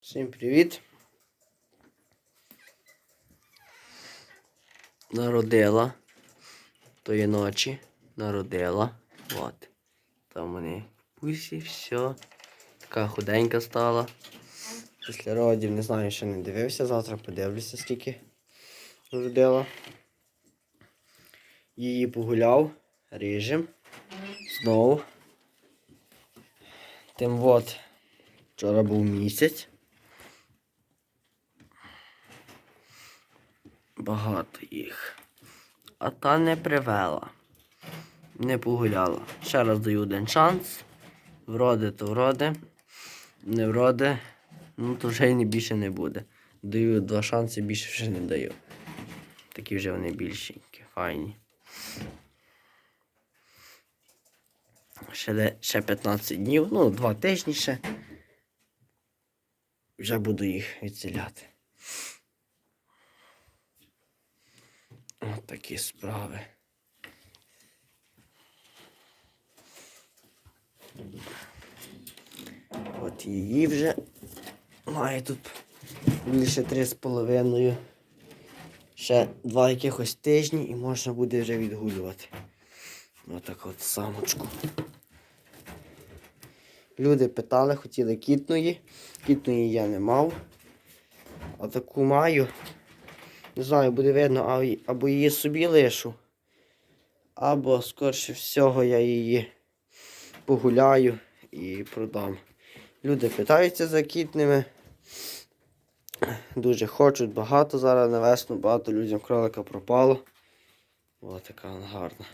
Всім привіт. Народила тої ночі. Народила. От. Там вони пусі, все. Така худенька стала. Після родів, не знаю, ще не дивився. Завтра подивлюся, скільки родила. Її погуляв режим. Знову. Тим от. Вчора був місяць. Багато їх. А та не привела. Не погуляла. Ще раз даю один шанс. Вроде то вроде. Не вроде, ну то вже не більше не буде. Даю два шанси, більше вже не даю. Такі вже вони більшенькі, файні. Ще, де- ще 15 днів, ну, два тижні ще. Вже буду їх відселяти. От такі справи. От її вже має тут більше три з половиною. Ще два якихось тижні і можна буде вже відгулювати. Отак от самочку. Люди питали, хотіли кітної. Кітної я не мав. А таку маю. Не знаю, буде видно, або її собі лишу, або, скорше всього, я її погуляю і продам. Люди питаються за кітними. Дуже хочуть, багато зараз на весну, багато людям кролика пропало. Ось така гарна.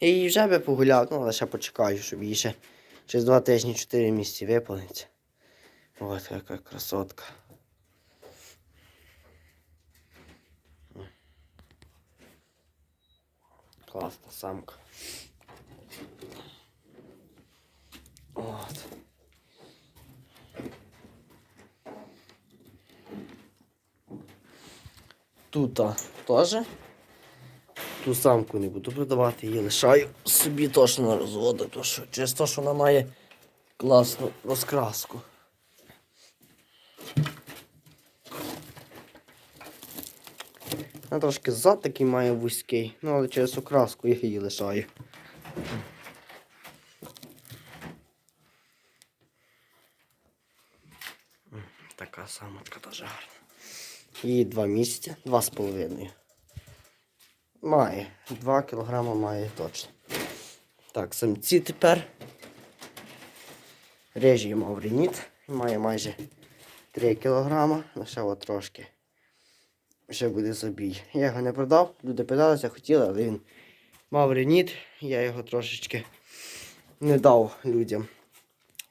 Я її вже би погуляв, ну але ще почекаю, щоб її ще через два тижні, чотири місяці виповниться. Ось яка красотка. Класна самка. От. Тут теж. Ту самку не буду продавати, її лишаю собі точно на розводу, тому що через те, що вона має класну розкраску. Вона трошки зад такий має вузький, ну але через окраску я її лишаю. Така самотка дуже гарна. Їй два місяці, два з половиною. Має. Два кілограма має точно. Так, самці тепер. Режі мав реніт. Має майже 3 кілограма, лише от трошки. Ще буде забій. Я його не продав, люди питалися, хотіли, але він мав реніт, я його трошечки не дав людям.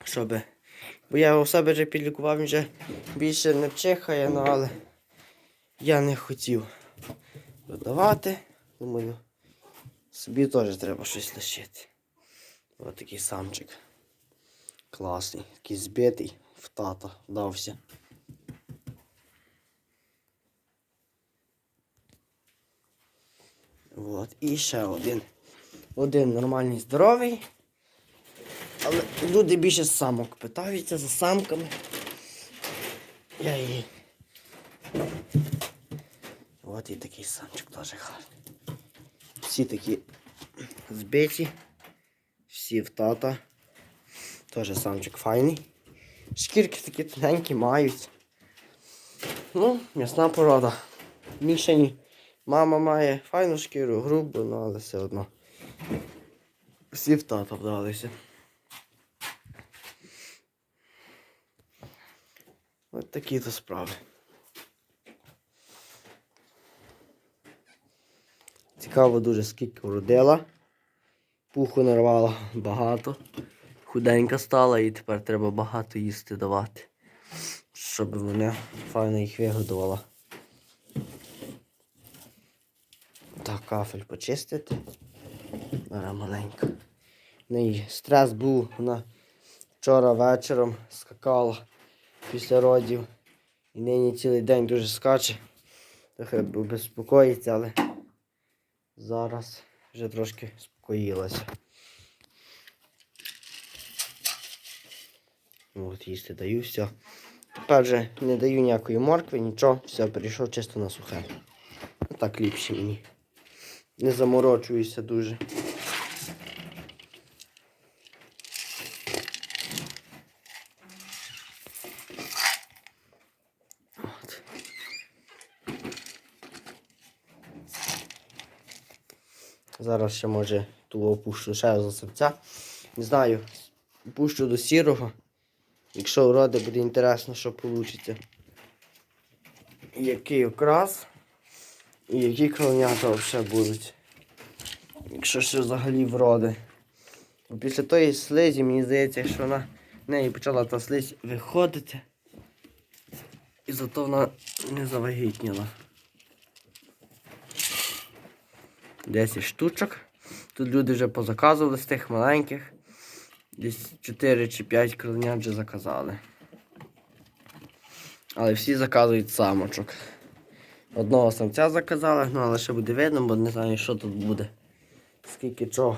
Щоб... Бо я його в себе вже підлікував, він вже більше не чихає, ну, але я не хотів продавати. Думаю, собі теж треба щось лишити. Ось такий самчик. Класний, такий збитий в тата вдався. От. І ще один. Один нормальний, здоровий. Але люди більше самок питаються за самками. Я її. От і такий самчик дуже гарний. Всі такі збиті. Всі в тата. Теж самчик файний. Шкірки такі тоненькі мають. Ну, м'ясна порода. Мішані. Мама має файну шкіру, грубу, ну, але все одно. Всі в тата вдалися. Ось такі то справи. Цікаво дуже, скільки вродила. Пуху нарвала багато. Худенька стала і тепер треба багато їсти давати. Щоб вона файно їх вигодувала. Кафель почистити. Зараз маленько. В неї стрес був, вона вчора вечором скакала після родів. І нині цілий день дуже скаче. Трохи безпокоїться, але зараз вже трошки спокоїлася. От їсти даю все. Тепер же не даю ніякої моркви, нічого, все, перейшов чисто на сухе. Так ліпше мені. Не заморочуюся дуже. Зараз ще може ту опущу ще за серця. Не знаю, пущу до сірого. Якщо уроди буде інтересно, що вийде. Який окрас і які кровнята взагалі будуть. Якщо ще взагалі вроди. Після тої слизі, мені здається, що вона в неї почала та слизь виходити. І зато вона не завагітніла. 10 штучок. Тут люди вже позаказували з тих маленьких. Десь 4 чи 5 кровнят вже заказали. Але всі заказують самочок. Одного самця заказали, ну але ще буде видно, бо не знаю, що тут буде. Скільки чого.